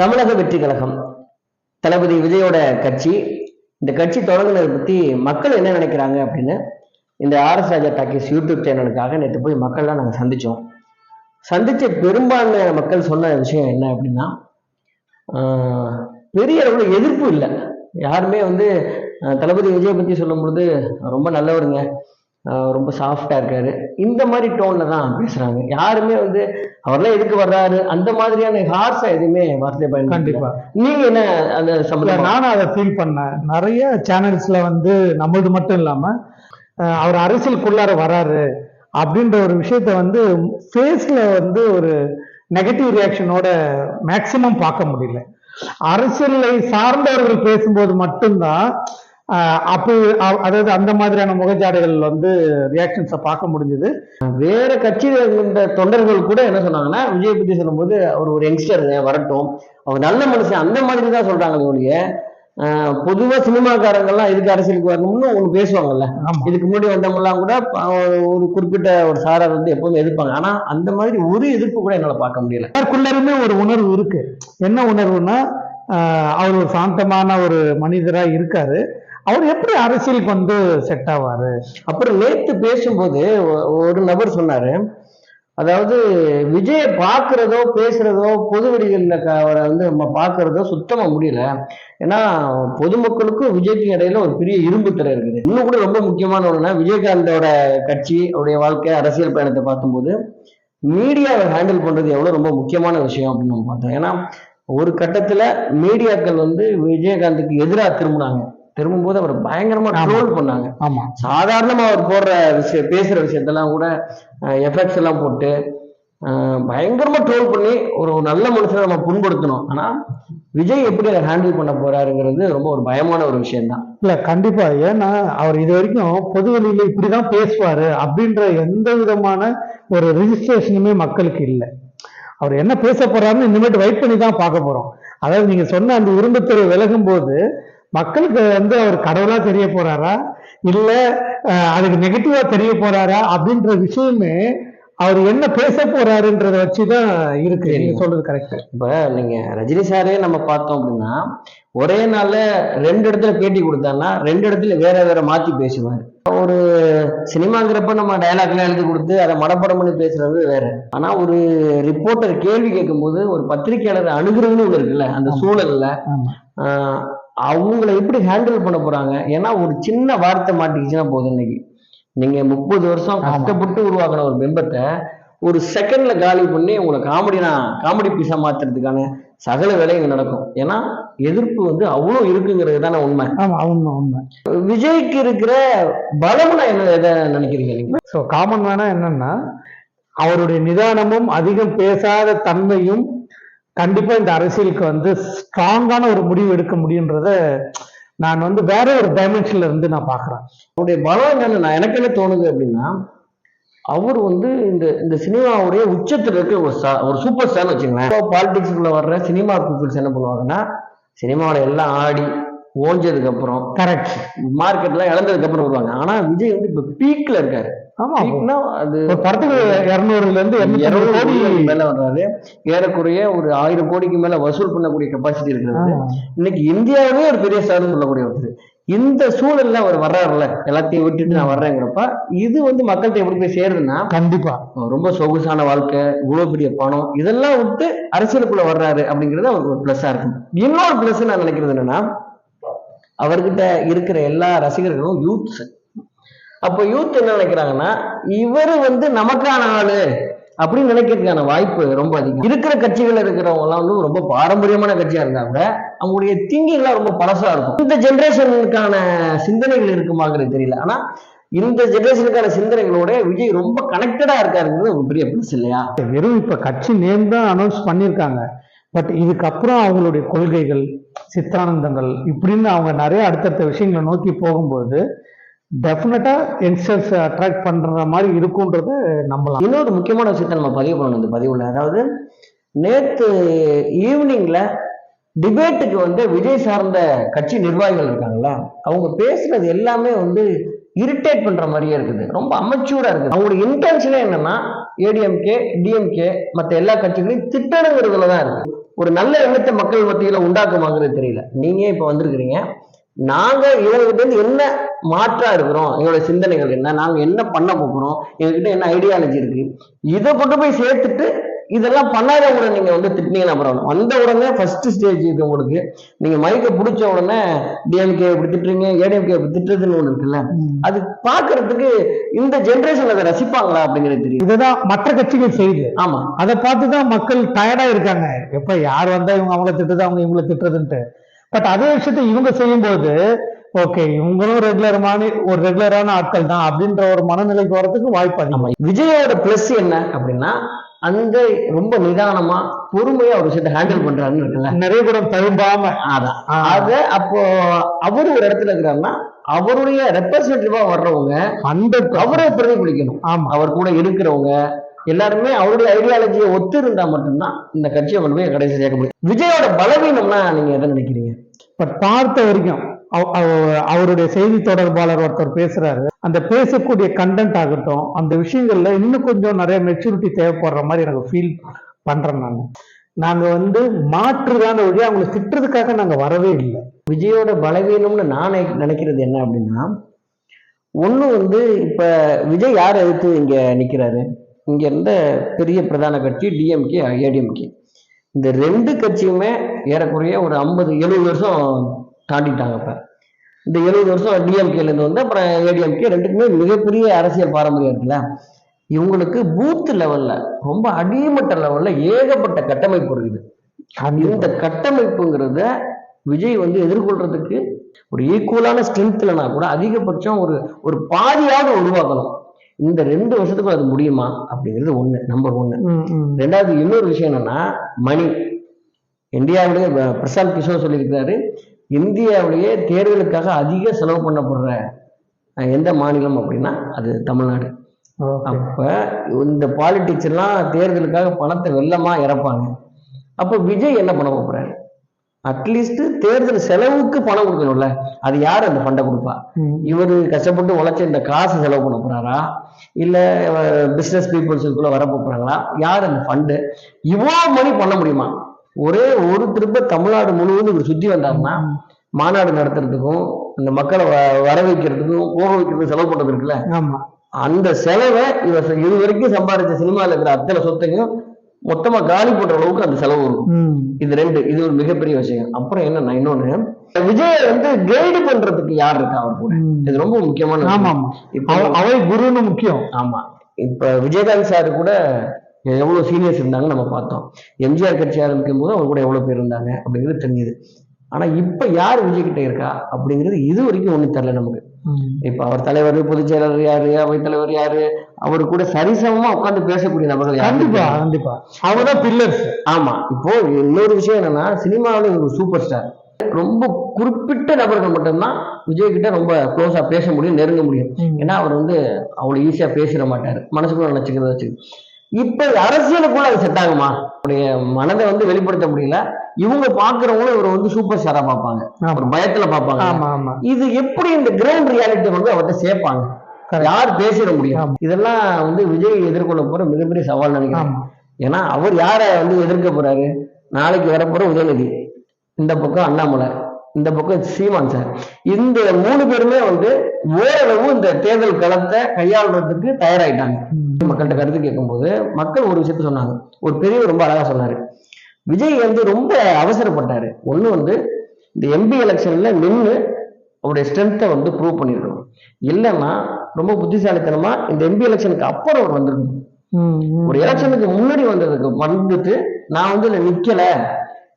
தமிழக வெற்றி கழகம் தளபதி விஜயோட கட்சி. இந்த கட்சி தொடங்குனதை பத்தி மக்கள் என்ன நினைக்கிறாங்க அப்படின்னு இந்த ஆர்எஸ் ராஜா டாக்கிஸ் யூடியூப் சேனலுக்காக நேற்று போய் மக்கள்லாம் நாங்கள் சந்திச்சோம். சந்திச்ச பெரும்பான்மையான மக்கள் சொன்ன விஷயம் என்ன அப்படின்னா பெரிய அளவில் எதிர்ப்பு இல்லை. யாருமே வந்து தளபதி விஜய் பத்தி சொல்லும் பொழுது ரொம்ப நல்லவருங்க. ரொம்ப சாஃப்டா இருக்காரு. இந்த மாதிரி டோன்ல தான் பேசுறாங்க. யாருமே வந்து அவர்லாம் எதுக்கு வர்றாரு? அந்த மாதிரியான ஹார்ஸா எதுவுமே வார்த்தை பயன்படுத்தல. கண்டிப்பா. நீங்க என்ன அந்த சம்பந்தமா நானும் அதை ஃபீல் பண்ணேன். நிறைய சேனல்ஸ்ல வந்து நம்மளது மட்டும் இல்லாம அஹ், அவர் அரசியலுக்குள்ளார வராரு அப்படின்ற ஒரு விஷயத்த வந்து ஃபேஸ்ல வந்து ஒரு நெகட்டிவ் ரியாக்ஷனோட மேக்சிமம் பார்க்க முடியல. அரசியலை சார்ந்தவர்கள் பேசும்போது மட்டும்தான் அப்போ அதாவது அந்த மாதிரியான முகஜாடைகள் வந்து ரியாக்ஷன்ஸை பார்க்க முடிஞ்சது. வேற கட்சியில இருந்த தொண்டர்கள் கூட என்ன சொன்னாங்கன்னா விஜய் பத்தி சொல்லும்போது அவர் ஒரு யங்ஸ்டருங்க வரட்டும். அவர் நல்ல மனுஷன் அந்த மாதிரி தான் சொல்றாங்களே ஒழிய ஆஹ், பொதுவா சினிமாக்காரங்கெல்லாம் இதுக்கு அரசியலுக்கு வரணும்னு ஒண்ணு பேசுவாங்கல்ல. இதுக்கு முன்னாடி வந்தவங்கலாம் கூட ஒரு குறிப்பிட்ட ஒரு சாரார் வந்து எப்பவுமே எதிர்ப்பாங்க. ஆனா அந்த மாதிரி ஒரு எதிர்ப்பு கூட என்னால பார்க்க முடியல. எல்லாருக்குள்ளருமே ஒரு உணர்வு இருக்கு. என்ன உணர்வுனா அவர் ஒரு சாந்தமான ஒரு மனிதரா இருக்காரு. அவர் எப்படி அரசியலுக்கு வந்து செட் ஆவாரு? அப்புறம் நேத்து பேசும்போது ஒ- ஒரு நபர் சொன்னாரு. அதாவது விஜயை பார்க்கறதோ பேசுறதோ பொது வெளிகளில் அவரை வந்து நம்ம பார்க்கறதோ சுத்தமாக முடியல. ஏன்னா பொதுமக்களுக்கும் விஜய்க்கும் இடையில ஒரு பெரிய இரும்பு திரை இருக்குது. இன்னும் கூட ரொம்ப முக்கியமான ஒண்ணுன்னா விஜயகாந்தோட கட்சி அவருடைய வாழ்க்கை அரசியல் பயணத்தை பார்க்கும்போது மீடியாவை ஹேண்டில் பண்றது எவ்வளவு ரொம்ப முக்கியமான விஷயம் அப்படின்னு நம்ம பார்த்தோம். ஏன்னா ஒரு கட்டத்துல மீடியாக்கள் வந்து விஜயகாந்துக்கு எதிராக திரும்பினாங்க. திரும்பும்போது அவர் பயங்கரமா. ட்ரோல் பண்ணாங்க. ஆமா. சாதாரணமா அவர் போடுற விஷயம் பேசுற விஷயத்தெல்லாம் கூட எஃபெக்ட்ஸ் எல்லாம் போட்டு பயங்கரமா ட்ரோல் பண்ணி ஒரு நல்ல மனுஷனை நம்ம புண்படுத்தணும். ஆனா விஜய் எப்படி அதை ஹேண்டில் பண்ண போறாருங்கிறது ரொம்ப ஒரு பயமான ஒரு விஷயம்தான். இல்ல கண்டிப்பா. ஏன்னா அவர் இது வரைக்கும் பொது வெளியில இப்படிதான் பேசுவாரு அப்படின்ற எந்த விதமான ஒரு ரிஜிஸ்ட்ரேஷனுமே மக்களுக்கு இல்லை. அவர் என்ன பேச போறாருன்னு இனிமேட்டு வெயிட் பண்ணி தான் பார்க்க போறோம். அதாவது நீங்க சொன்ன அந்த இரும்புத்துறை விலகும் போது மக்களுக்கு வந்து அவர் கடவுளா தெரிய போறாரா? இல்ல அதுக்கு நெகட்டிவா தெரிய போறாரா? அப்படின்ற விஷயமே அவர் என்ன பேச போறாருன்றத வச்சுதான் இருக்கு. நீங்க சொல்றது கரெக்ட் இப்ப நீங்க ரஜினி சாரே நம்ம பார்த்தோம் அப்படின்னா ஒரே நாள்ல ரெண்டு இடத்துல பேட்டி கொடுத்தாருன்னா ரெண்டு இடத்துல வேற வேற மாத்தி பேசுவார். ஒரு சினிமாங்கிறப்ப நம்ம டயலாக்லாம் எழுதி கொடுத்து அதை மனப்பாடம் பண்ணி பேசுறது வேற. ஆனா ஒரு ரிப்போர்ட்டர் கேள்வி கேட்கும்போது ஒரு பத்திரிக்கையாளர் அணுகுறதுன்னு ஒண்ணு இருக்குல்ல அந்த. சூழல்ல அவங்கள எப்படி ஹேண்டில் பண்ண போறாங்க? ஏன்னா ஒரு சின்ன வார்த்தை மாட்டிக்கிச்சுன்னா போதும் இன்னைக்கு. நீங்க முப்பது வருஷம். கஷ்டப்பட்டு உருவாக்கின ஒரு பிம்பத்தை ஒரு செகண்ட்ல காலி பண்ணி உங்களை காமெடினா காமெடி பீஸா மாத்துறதுக்கான சகல வேலையும் நடக்கும். ஏன்னா எதிர்ப்பு வந்து அவ்வளவு இருக்குங்கிறது தானே உண்மை. உண்மை விஜய்க்கு இருக்கிற பலம்னா என்ன எதை நினைக்கிறீங்க நீங்க? ஸோ காமன் வேணா என்னன்னா அவருடைய நிதானமும் அதிகம் பேசாத தன்மையும் கண்டிப்பா இந்த அரசியலுக்கு வந்து ஸ்ட்ராங்கான ஒரு முடிவு எடுக்க முடியுன்றத நான் வந்து வேற ஒரு டைமென்ஷன்ல இருந்து நான் பாக்குறேன் அவருடைய பலம் என்னன்னு நான் எனக்கு என்ன தோணுது அப்படின்னா அவர் வந்து இந்த இந்த சினிமாவுடைய உச்சத்துல இருக்க ஒரு ஒரு சூப்பர் ஸ்டார் வச்சுங்களேன் பாலிடிக்ஸ்குள்ள வர்ற சினிமா பீப்புள்ஸ் என்ன பண்ணுவாங்கன்னா சினிமாவில் எல்லாம் ஆடி ஓஞ்சதுக்கு அப்புறம் கரெக்ட் மார்க்கெட்லாம் இழந்ததுக்கு அப்புறம் வருவாங்க. ஆனா விஜய் வந்து இப்ப பீக்ல இருக்காரு. ஆமா அது ஒரு படத்துக்கு இருநூறுல இருந்து எண்ணூத்தி இருநூறு கோடி கோடி மேல வர்றாரு. ஏறக்குறைய ஒரு ஆயிரம் கோடிக்கு மேல வசூல் பண்ணக்கூடிய கெப்பாசிட்டி இருக்கிறது. இன்னைக்கு இந்தியாவிலே ஒரு பெரிய ஸ்டார்னு சொல்லக்கூடிய ஒருத்தர் இந்த சூழல்ல அவர் வர்றாருல எல்லாத்தையும் விட்டுட்டு நான் வர்றேங்கிறப்ப இது வந்து மக்கள்கிட்ட எப்படி போய் சேருதுன்னா கண்டிப்பா. ரொம்ப சொகுசான வாழ்க்கை இவ்வளவு பெரிய பணம் இதெல்லாம் விட்டு அரசியலுக்குள்ள வர்றாரு அப்படிங்கிறது அவருக்கு ஒரு பிளஸ்ஸா இருக்கும். இன்னொரு பிளஸ் நான் நினைக்கிறது என்னன்னா அவர்கிட்ட இருக்கிற எல்லா ரசிகர்களும் யூத்ஸ் அப்போ யூத் என்ன நினைக்கிறாங்கன்னா இவர் வந்து நமக்கான ஆளு அப்படின்னு நினைக்கிறதுக்கான வாய்ப்பு ரொம்ப அதிகம். இருக்கிற கட்சிகள் இருக்கிறவங்க எல்லாம் வந்து ரொம்ப பாரம்பரியமான கட்சியா இருந்தாங்க கூட அவங்களுடைய திங்கிங்லாம் ரொம்ப பழசா இருக்கும். இந்த ஜென்ரேஷனுக்கான சிந்தனைகள் இருக்குமாங்கிறது தெரியல. ஆனா இந்த ஜென்ரேஷனுக்கான சிந்தனைகளோட விஜய் ரொம்ப கனெக்டடா இருக்காருங்கிறது ஒரு பெரிய பிளஸ் இல்லையா? வெறும் இப்ப கட்சி நேம் தான் அனௌன்ஸ் பண்ணியிருக்காங்க. பட் இதுக்கப்புறம் அவங்களுடைய கொள்கைகள் சித்தானந்தங்கள் இப்படின்னு அவங்க நிறைய அடுத்தடுத்த விஷயங்களை நோக்கி போகும்போது டெஃபினட்டா யங்ஸ்டர்ஸ் அட்ராக்ட் பண்ற மாதிரி இருக்கும்ன்றத நம்பலாம். இன்னொரு முக்கியமான விஷயத்த நம்ம பதிவு பண்ணணும் இந்த பதிவுல. அதாவது நேத்து ஈவினிங்ல டிபேட்டுக்கு வந்து விஜய் சார்ந்த கட்சி நிர்வாகிகள் இருக்காங்களா அவங்க பேசுறது எல்லாமே வந்து இரிட்டேட் பண்ணுற மாதிரியே இருக்குது. ரொம்ப அமச்சூரா இருக்குது. அவங்களோட இன்டென்ஷனே என்னென்னா ஏடிஎம்கே டிஎம்கே மற்ற எல்லா கட்சிகளையும் திட்டணுங்கிறதுல தான் இருக்குது ஒரு நல்ல எண்ணத்தை மக்கள் மத்தியில் உண்டாக்குமாங்கிறது தெரியல. நீங்க இப்போ வந்திருக்கிறீங்க? நாங்கள் இவங்ககிட்ட என்ன மாற்றாக இருக்கிறோம்? எங்களோட சிந்தனைகள் என்ன? நாங்கள் என்ன பண்ண போகிறோம் எங்ககிட்ட என்ன ஐடியாலஜி இருக்குது இதை கொண்டு போய் சேர்த்துட்டு இதெல்லாம் பண்ணாதவங்களை நீங்க வந்து திட்டினீங்கன்னா பரவாயில்ல வந்த உடனே ஃபர்ஸ்ட் ஸ்டேஜ் இது உங்களுக்கு. நீங்க மைக்கை பிடிச்ச உடனே டிஎம்கே இப்படி திட்டுறீங்க ஏடிஎம்கே இப்படி திட்டுறதுன்னு ஒண்ணு இருக்குல்ல. அது பாக்குறதுக்கு இந்த ஜெனரேஷன் அதை ரசிப்பாங்களா அப்படிங்கிறது தெரியும். இதுதான் மற்ற கட்சிகள் செய்யுது ஆமா. அதை பார்த்து தான் மக்கள் டயர்டா இருக்காங்க. எப்ப யார் வந்தா இவங்க அவங்கள திட்டுது அவங்க இவங்கள திட்டுறதுன்ட்டு. பட் அதே விஷயத்தை இவங்க செய்யும்போது ஓகே இவங்களும் ரெகுலரமான ஒரு ரெகுலரான ஆட்கள் தான் அப்படின்ற ஒரு மனநிலைக்கு வரதுக்கு வாய்ப்பு அதிகம். ஆமா. விஜயோட பிளஸ் என்ன அப்படின்னா அந்த ரொம்ப நிதானமா பொறுமையா ஒரு விஷயத்தை ஹேண்டில் பண்றாருன்னு இருக்குல்ல? நிறைய கூட தழும்பாம. அதான். அத அப்போ அவரு ஒரு இடத்துல இருக்கிறாருன்னா அவருடைய ரெப்ரசன்டேட்டிவா வர்றவங்க அந்த அவரை பிரதிபலிக்கணும். ஆமா. அவர் கூட இருக்கிறவங்க எல்லாருமே அவருடைய ஐடியாலஜியை ஒத்து இருந்தா மட்டும்தான் இந்த கட்சியை கொண்டு போய் கடைசி சேர்க்க முடியும். விஜயோட பலவீனம்னா நீங்க எதை நினைக்கிறீங்க? பட் பார்த்த வரைக்கும் அவருடைய செய்தி தொடர்பாளர் ஒருத்தர் பேசுறாரு. அந்த பேசக்கூடிய கண்டென்ட் ஆகட்டும் அந்த விஷயங்கள்ல இன்னும் கொஞ்சம் நிறைய மெச்சூரிட்டி தேவைப்படுற மாதிரி எனக்கு ஃபீல் பண்றேன் நான். நாங்க வந்து மாற்றுதான வழியா அவங்களை திட்டுறதுக்காக நாங்க வரவே இல்லை. விஜயோட பலவீனம்னு நான் நினைக்கிறது என்ன அப்படின்னா ஒண்ணு வந்து இப்ப விஜய் யார் எதிர்த்து இங்க நிக்கிறாரு? இங்க இருந்த பெரிய பிரதான கட்சி டிஎம்கே ஏடிஎம்கே இந்த ரெண்டு கட்சியுமே ஏறக்குறைய ஒரு ஐம்பது எழுபது வருஷம் தாண்டிட்டாங்க இப்ப இந்த எழுபது வருஷம் டிஎம்கேல இருந்து வந்து அப்புறம் ஏடிஎம்கே ரெண்டுக்குமே மிகப்பெரிய அரசியல் பாரம்பரியம் இருக்குல்ல? இவங்களுக்கு பூத் லெவல்ல ரொம்ப அடிமட்ட லெவல்ல ஏகப்பட்ட கட்டமைப்பு இருக்குது. இந்த கட்டமைப்புங்கிறத விஜய் வந்து எதிர்கொள்றதுக்கு ஒரு ஈக்குவலான ஸ்ட்ரென்த்லனா கூட அதிகபட்சம் ஒரு ஒரு பாதியாவது உருவாக்கணும். இந்த ரெண்டு வருஷத்துக்கும் அது முடியுமா? அப்படிங்கிறது ஒண்ணு நம்பர் ஒண்ணு. ரெண்டாவது இன்னொரு விஷயம் என்னன்னா மணி. இந்தியாவிலேயே ப- பிரசாந்த் கிஷோர் சொல்லியிருக்கிறாரு இந்தியாவிலேயே தேர்தலுக்காக அதிக செலவு பண்ணப்படுற எந்த மாநிலம் அப்படின்னா அது தமிழ்நாடு. அப்ப இந்த பாலிடிக்ஸ் எல்லாம் தேர்தலுக்காக பணத்தை வெள்ளமா இறப்பாங்க. அப்ப விஜய் என்ன பண்ண போறாரு? அட்லீஸ்ட் தேர்தல் செலவுக்கு பணம் கொடுக்கணும்ல. அது யார் அந்த ஃபண்டை கொடுப்பா. இவர் கஷ்டப்பட்டு உழைச்ச இந்த காசு செலவு பண்ண போறாரா? இல்ல பிசினஸ் பீப்புள்ஸுக்குள்ள வர போறாங்களா? யார் அந்த ஃபண்டு இவ்வளோ மணி பண்ண முடியுமா? ஒரே ஒரு திருப்ப தமிழ்நாடு முழுவதும் இவர் சுத்தி வந்தாருன்னா மாநாடு நடத்துறதுக்கும் இந்த மக்களை வர வைக்கிறதுக்கும் போக வைக்கிறதுக்கும் செலவு பண்றது இருக்குல்ல? அந்த செலவை இவர் இது வரைக்கும் சம்பாதிச்ச சினிமாவில் இருக்கிற அத்தனை சொத்தையும் மொத்தமா காலி பண்ற அளவுக்கு அந்த செலவு வரும். இது ரெண்டு. இது ஒரு மிகப்பெரிய விஷயம். அப்புறம் என்னன்னா இன்னொன்னு விஜய வந்து கைடு பண்றதுக்கு யார் இருக்கா அவர் கூட. இது ரொம்ப முக்கியமான ஆமா. ஆமா. இப்போ அவ- அவை குருன்னு முக்கியம். ஆமா. இப்ப விஜயகாந்த் சார் கூட எவ்வளவு சீனியர்ஸ் இருந்தாங்க நம்ம பார்த்தோம். எம்ஜிஆர் கட்சி ஆரம்பிக்கும் போது அவர் கூட எவ்வளவு பேர் இருந்தாங்க அப்படிங்கிறது தெரிஞ்சுது. ஆனா இப்ப யார் விஜய் கிட்ட இருக்கா அப்படிங்கிறது இது வரைக்கும் ஒண்ணு தெரியல நமக்கு. இப்ப அவர் தலைவர் பொதுச் செயலாளர் யாரு அவைத்தலைவர் யாரு அவர் கூட சரிசமமா உட்கார்ந்து பேசக்கூடிய நபர்கள் கண்டிப்பா கண்டிப்பா. அவங்கதான் பில்லர்ஸ் ஆமா. இப்போ இன்னொரு விஷயம் என்னன்னா சினிமாவில் ஒரு சூப்பர் ஸ்டார் ரொம்ப குறிப்பிட்ட நபர்கள் மட்டும்தான் விஜய் கிட்ட ரொம்ப க்ளோஸா பேச முடியும் நெருங்க முடியும். ஏன்னா அவர் வந்து அவ்வளவு ஈஸியா பேசிட மாட்டாரு. மனசுக்குள்ள நினைச்சுக்கிறத வச்சு இப்ப அரசியலுக்குள்ள அது செட் ஆகுமா? அவருடைய மனதை வந்து வெளிப்படுத்த முடியல. இவங்க பாக்குறவங்களும் இவர் வந்து சூப்பர் ஸ்டாரா பார்ப்பாங்க. ஆமா. ஒரு பயத்துல ஆமா இது எப்படி இந்த கிரவுண்ட் ரியாலிட்டி வந்து அவர்கிட்ட சேர்ப்பாங்க. யார் பேசிட முடியும். இதெல்லாம் வந்து விஜய் எதிர்கொள்ள போற மிகப்பெரிய சவால் நினைக்கிறேன். ஏன்னா அவர் யாரை வந்து எதிர்க்க போறாரு? நாளைக்கு வரப்போற உதயநிதி. இந்த பக்கம் அண்ணாமலை. இந்த பக்கம் சீமான் சார் இந்த மூணு பேருமே வந்து ஓரளவு இந்த தேர்தல் களத்தை கையாளுறதுக்கு தயாராயிட்டாங்க. மக்கள்கிட்ட கருத்து கேட்கும்போது மக்கள் ஒரு விஷயத்த சொன்னாங்க. ஒரு பெரியவர் ரொம்ப அழகா சொன்னாரு. விஜய் வந்து ரொம்ப அவசரப்பட்டாரு. ஒண்ணு வந்து இந்த எம்பி எலெக்ஷன்ல நின்று அவருடைய ஸ்ட்ரென்த்தை வந்து ப்ரூவ் பண்ணிருக்கணும். இல்லைன்னா ரொம்ப புத்திசாலித்தனமா இந்த எம்பி எலெக்ஷனுக்கு அப்புறம் வந்திருக்கணும். ஒரு எலெக்ஷனுக்கு முன்னாடி வந்ததுக்கு வந்துட்டு நான் வந்து நிக்கல.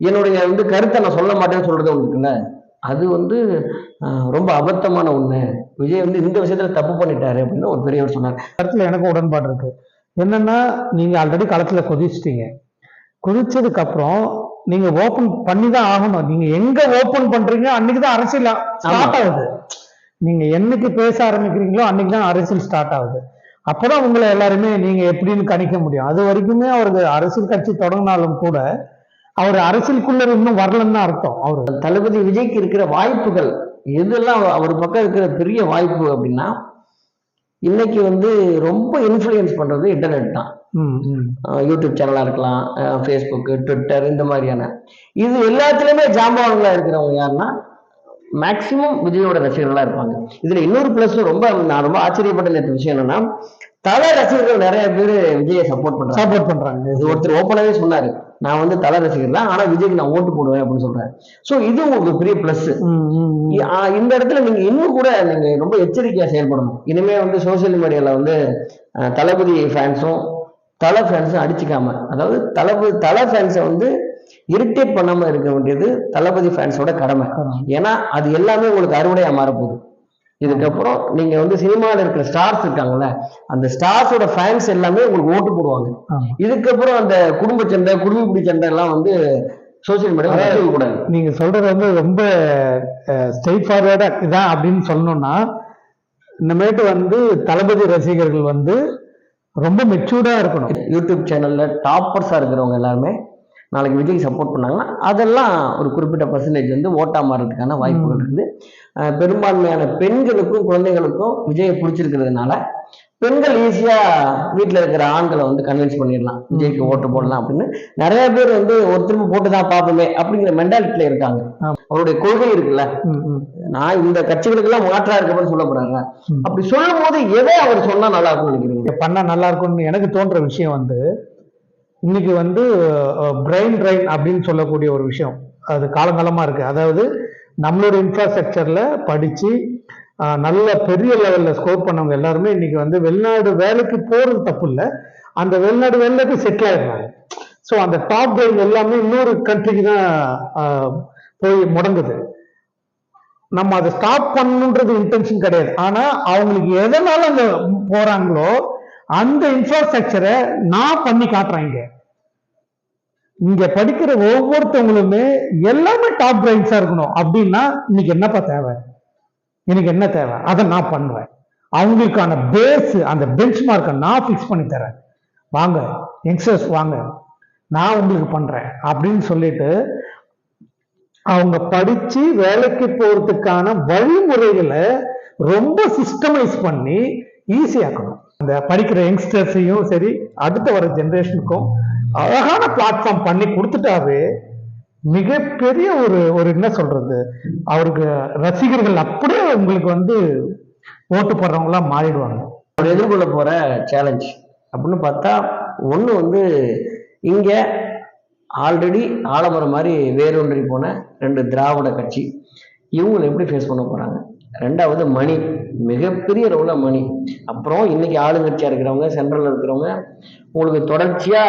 என்னுடைய வந்து கருத்தை நான் சொல்ல மாட்டேன்னு சொல்றது ஒன்று இருக்குல்ல? அது வந்து ரொம்ப அபத்தமான ஒண்ணு. விஜய் வந்து இந்த விஷயத்துல தப்பு பண்ணிட்டாரு அப்படின்னு ஒரு பெரியவர் சொன்னார். கருத்துல எனக்கு உடன்பாடு இருக்கு. என்னன்னா நீங்க ஆல்ரெடி களத்துல கொதிச்சிட்டீங்க. கொதிச்சதுக்கு அப்புறம் நீங்க ஓபன் பண்ணி தான் ஆகணும். நீங்க எங்க ஓபன் பண்றீங்க அன்னைக்கு தான் அரசியல் ஸ்டார்ட் ஆகுது. நீங்க என்னைக்கு பேச ஆரம்பிக்கிறீங்களோ அன்னைக்கு தான் அரசியல் ஸ்டார்ட் ஆகுது. அப்பதான் உங்களை எல்லாருமே நீங்க எப்படின்னு கணிக்க முடியும். அது வரைக்குமே அவருக்கு அரசியல் கட்சி தொடங்கினாலும் கூட அவர் அரசியலுக்குள்ள இன்னும் வரலன்னு தான் அர்த்தம். அவரு தளபதி விஜய்க்கு இருக்கிற வாய்ப்புகள் எதெல்லாம் அவர் பக்கம் இருக்கிற பெரிய வாய்ப்பு அப்படின்னா இன்னைக்கு வந்து ரொம்ப இன்ஃப்ளூயன்ஸ் பண்றது இன்டர்நெட் தான். யூடியூப் சேனலாக இருக்கலாம் ஃபேஸ்புக்கு ட்விட்டர் இந்த மாதிரியான. இது எல்லாத்துலேயுமே ஜாம்பவான்களாக இருக்கிறவங்க யாருன்னா மேக்சிமம் விஜயோட ரசிகர்களாக இருப்பாங்க. இதில் இன்னொரு ப்ளஸ் ரொம்ப நான் ரொம்ப ஆச்சரியப்பட்ட நேற்று விஷயம் என்னன்னா தல ரசிகர்கள் நிறைய பேர் விஜயை சப்போர்ட் பண்ணுறாங்க சப்போர்ட் பண்றாங்க. இது ஒருத்தர் ஓப்பனாகவே சொன்னாரு. நான் வந்து தல ரசிகர் தான் ஆனால் விஜய்க்கு நான் ஓட்டு போடுவேன் அப்படின்னு சொல்றாரு ஸோ இது உங்களுக்கு பெரிய ப்ளஸ் இந்த இடத்துல நீங்க இன்னும் கூட நீங்க ரொம்ப எச்சரிக்கையா செயல்படணும். இனிமே வந்து சோஷியல் மீடியால வந்து தளபதி ஃபேன்ஸும் தலை ஃபேன்ஸும் அடிச்சுக்காம அதாவது தளபதி தலை ஃபேன்ஸை வந்து இரிட்டேட் பண்ணாம இருக்க வேண்டியது தளபதி ஃபேன்ஸோட கடமை. ஏன்னா அது எல்லாமே உங்களுக்கு அறுவடையா மாறப்போகுது. இதுக்கப்புறம் நீங்க வந்து சினிமாவில் இருக்கிற ஸ்டார்ஸ் இருக்காங்கல்ல அந்த ஸ்டார்ஸோட ஃபேன்ஸ் எல்லாமே உங்களுக்கு ஓட்டு போடுவாங்க. இதுக்கப்புறம் அந்த குடும்ப சண்டை குடும்பப்பிடி சண்டை எல்லாம் வந்து சோஷியல் மீடியாவில் வச்சுக்க கூடாது. நீங்க சொல்றது வந்து ரொம்ப ஸ்ட்ரெயிட் ஃபார்வர்டா இதான் அப்படின்னு சொல்லணும்னா இனிமேட்டு வந்து தளபதி ரசிகர்கள் வந்து ரொம்ப மெச்சூர்டா இருக்கணும். யூடியூப் சேனல்ல டாப்பர்ஸா இருக்கிறவங்க எல்லாருமே நாளைக்கு விஜய் சப்போர்ட் பண்ணாங்கன்னா அதெல்லாம் ஒரு குறிப்பிட்ட பர்சன்டேஜ் வந்து ஓட்டா மாறுறதுக்கான வாய்ப்புகள் இருக்குது. பெரும்பான்மையான பெண்களுக்கும் குழந்தைகளுக்கும் விஜயை பிடிச்சிருக்கிறதுனால பெண்கள் ஈஸியா வீட்டில் இருக்கிற ஆண்களை வந்து கன்வின்ஸ் பண்ணிடலாம். விஜய்க்கு ஓட்டு போடலாம் அப்படின்னு. நிறைய பேர் வந்து ஒரு திரும்ப போட்டு தான் பார்ப்போமே அப்படிங்கிற மென்டாலிட்டியில இருக்காங்க. அவருடைய கொள்கை இருக்குல்ல. நான் இந்த கட்சிகளுக்கெல்லாம் மாற்றா இருக்கப்பன்னு சொல்ல போறாங்க. அப்படி சொல்லும் போது எதை அவர் சொன்னா நல்லா இருக்கும்னு நினைக்கிறீங்க? பண்ணா நல்லா இருக்கும்னு எனக்கு தோன்ற விஷயம் வந்து இன்னைக்கு வந்து பிரெயின் ட்ரைன் அப்படின்னு சொல்லக்கூடிய ஒரு விஷயம். அது காலங்காலமா இருக்கு. அதாவது நம்மளோட இன்ஃப்ராஸ்ட்ரக்சர்ல படிச்சு நல்ல பெரிய லெவல்ல ஸ்கோர் பண்ணவங்க எல்லாருமே இன்னைக்கு வந்து வெளிநாடு வேலைக்கு போறது தப்பு இல்லை. அந்த வெளிநாடு வேலைக்கு செட்டில் ஆயிடுறாங்க. ஸோ அந்த டாப் பிரெயின் எல்லாமே இன்னொரு கண்ட்ரிக்கு தான் போய் முடங்குது. நம்ம அதை ஸ்டாப் பண்ணணுன்றது இன்டென்ஷன் கிடையாது. ஆனா அவங்களுக்கு எதனால அங்க போறாங்களோ அந்த இன்ஃப்ராஸ்ட்ரக்சரை நான் பண்ணி காட்டுறேன் இங்க. இங்க படிக்கிற ஒவ்வொருத்தவங்களுமே எல்லாமே டாப் பிரைன்ஸா இருக்கணும். அப்படின்னா இன்னைக்கு என்னப்பா தேவை? எனக்கு என்ன தேவை? அதை நான் பண்ணுவேன். அவங்களுக்கான பேஸ் அந்த பெஞ்ச் மார்க்கை நான் ஃபிக்ஸ் பண்ணி தரேன். வாங்க யங்ஸ்டர்ஸ் வாங்க. நான் உங்களுக்கு பண்றேன். அப்படின்னு சொல்லிட்டு அவங்க படிச்சு வேலைக்கு போறதுக்கான வழிமுறைகளை ரொம்ப சிஸ்டமைஸ் பண்ணி ஈஸியாக்கணும் அந்த படிக்கிற யங்ஸ்டர்ஸையும் சரி அடுத்த வர ஜென்ரேஷனுக்கும் அழகான பிளாட்ஃபார்ம் பண்ணி கொடுத்துட்டாவே மிகப்பெரிய ஒரு ஒரு என்ன சொல்றது? அவருக்கு ரசிகர்கள் அப்படியே உங்களுக்கு வந்து ஓட்டு போடுறவங்களா மாறிடுவாங்க. அவர் எதிர்கொள்ள போற சேலஞ்ச் அப்படின்னு பார்த்தா ஒன்று வந்து இங்க ஆல்ரெடி ஆலமரம் மாதிரி வேரூன்றி போன ரெண்டு திராவிட கட்சி இவங்களை எப்படி ஃபேஸ் பண்ண போறாங்க? ரெண்டாவது மணி. மிகப்பெரிய ரோல மணி. அப்புறம் இன்னைக்கு ஆளுங்கட்சியா இருக்கிறவங்க சென்ட்ரல்ல இருக்கிறவங்க உங்களுக்கு தொடர்ச்சியா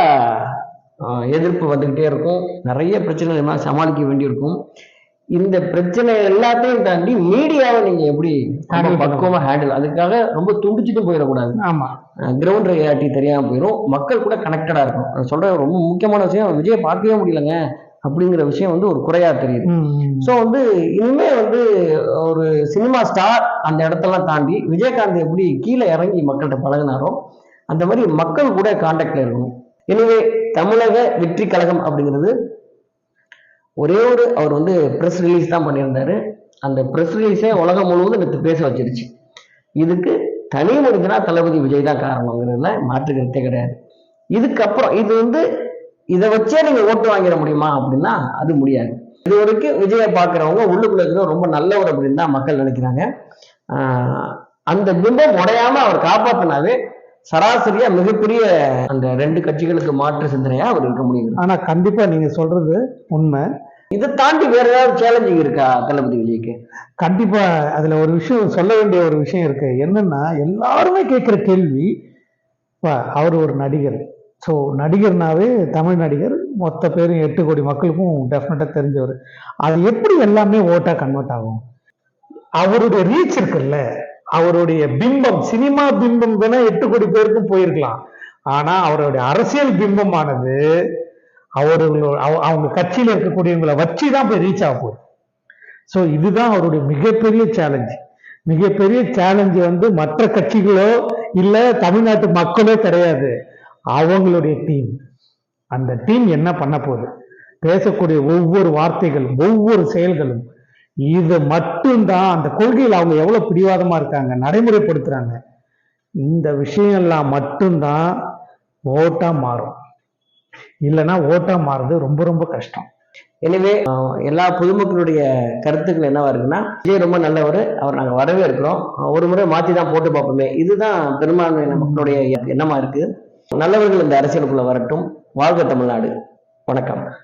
ஆஹ், எதிர்ப்பு வந்துகிட்டே இருக்கும். நிறைய பிரச்சனைகள் எல்லாம் சமாளிக்க வேண்டியிருக்கும். இந்த பிரச்சனை எல்லாத்தையும் தாண்டி மீடியாவை நீங்க எப்படி. பக்குவமா ஹேண்டில் அதுக்காக ரொம்ப துண்டிச்சுட்டு போயிடக்கூடாது. ஆமா. கிரவுண்ட் ரியாலிட்டி தெரியாம போயிடும் மக்கள் கூட கனெக்டடா இருக்கும் சொல்ற ரொம்ப முக்கியமான விஷயம். விஜய் பார்க்கவே முடியலங்க. அப்படிங்கிற விஷயம் வந்து ஒரு குறையா தெரியுது. ஸோ வந்து இனிமே வந்து ஒரு சினிமா ஸ்டார் அந்த இடத்தெல்லாம் தாண்டி விஜயகாந்த் எப்படி கீழே இறங்கி மக்கள்கிட்ட பழகினாரோ அந்த மாதிரி மக்கள் கூட கான்டாக்ட்ல இருக்கணும். எனவே தமிழக வெற்றி கழகம் அப்படிங்கிறது ஒரே ஒரு அவர் வந்து ப்ரெஸ் ரிலீஸ் தான் பண்ணியிருந்தாரு. அந்த ப்ரெஸ் ரிலீஸே உலகம் முழுவதும் நேற்று பேச வச்சிருச்சு. இதுக்கு தனி மனிதனா தளபதி விஜய் தான் காரணங்கிறதுல மாற்று கருத்தே கிடையாது. இதுக்கப்புறம் இது வந்து இதை வச்சே நீங்க ஓட்டு வாங்கிட முடியுமா அப்படின்னா அது முடியாது. இது வரைக்கும் விஜயை பார்க்குறவங்க உள்ளுக்குள்ள இருக்கிற ரொம்ப நல்லவர் அப்படின்னு தான் மக்கள் நினைக்கிறாங்க. அந்த பிம்பம் உடையாம அவர் காப்பாத்தினாவே சராசரியா மிகப்பெரிய அந்த ரெண்டு கட்சிகளுக்கு மாற்று சிந்தனையா அவர் இருக்க முடியும். ஆனா கண்டிப்பா நீங்க சொல்றது உண்மை. இதை தாண்டி வேற ஏதாவது சேலஞ்சிங் இருக்கா தளபதி விஜய்க்கு? கண்டிப்பா அதுல ஒரு விஷயம் சொல்ல வேண்டிய ஒரு விஷயம் இருக்கு. என்னன்னா எல்லாருமே கேட்கிற கேள்வி "பா, அவர் ஒரு நடிகர். ஸோ நடிகர்னாவே தமிழ் நடிகர் மொத்த பேரும் எட்டு கோடி மக்களுக்கும் டெஃபினட்டாக தெரிஞ்சவர். அது எப்படி எல்லாமே ஓட்டாக கன்வெர்ட் ஆகும்? அவருடைய ரீச் இருக்குல்ல அவருடைய பிம்பம் சினிமா பிம்பம் தானே எட்டு கோடி பேருக்கும் போயிருக்கலாம். ஆனா அவருடைய அரசியல் பிம்பமானது அவர்களோட அவ- அவங்க கட்சியில் இருக்கக்கூடியவங்களை வச்சு தான் போய் ரீச் ஆக போகுது. ஸோ இதுதான் அவருடைய மிகப்பெரிய சேலஞ்ச் மிகப்பெரிய சேலஞ்சு வந்து மற்ற கட்சிகளோ இல்லை தமிழ்நாட்டு மக்களோ கிடையாது. அவங்களுடைய டீம் அந்த டீம் என்ன பண்ண போகுது? பேசக்கூடிய ஒவ்வொரு வார்த்தைகளும் ஒவ்வொரு செயல்களும் இது மட்டும்தான். அந்த கொள்கையில் அவங்க எவ்வளவு பிடிவாதமா இருக்காங்க நடைமுறைப்படுத்துறாங்க. இந்த விஷயம்லாம் மட்டும்தான் ஓட்டா மாறும். இல்லைன்னா ஓட்டா மாறுறது ரொம்ப ரொம்ப கஷ்டம். எனவே எல்லா பொதுமக்களுடைய கருத்துக்கள் என்னவா இருக்குன்னா விஜய் ரொம்ப நல்லவர் அவர் நாங்கள் வரவேற்கிறோம். இருக்கிறோம் ஒரு முறை மாற்றி தான் போட்டு பார்ப்போமே. இதுதான் பெரும்பான்மையான மக்களுடைய எண்ணமா இருக்கு. நல்லவர்கள் இந்த அரசியலுக்குள்ள வரட்டும். வாழ்க தமிழ்நாடு. வணக்கம்.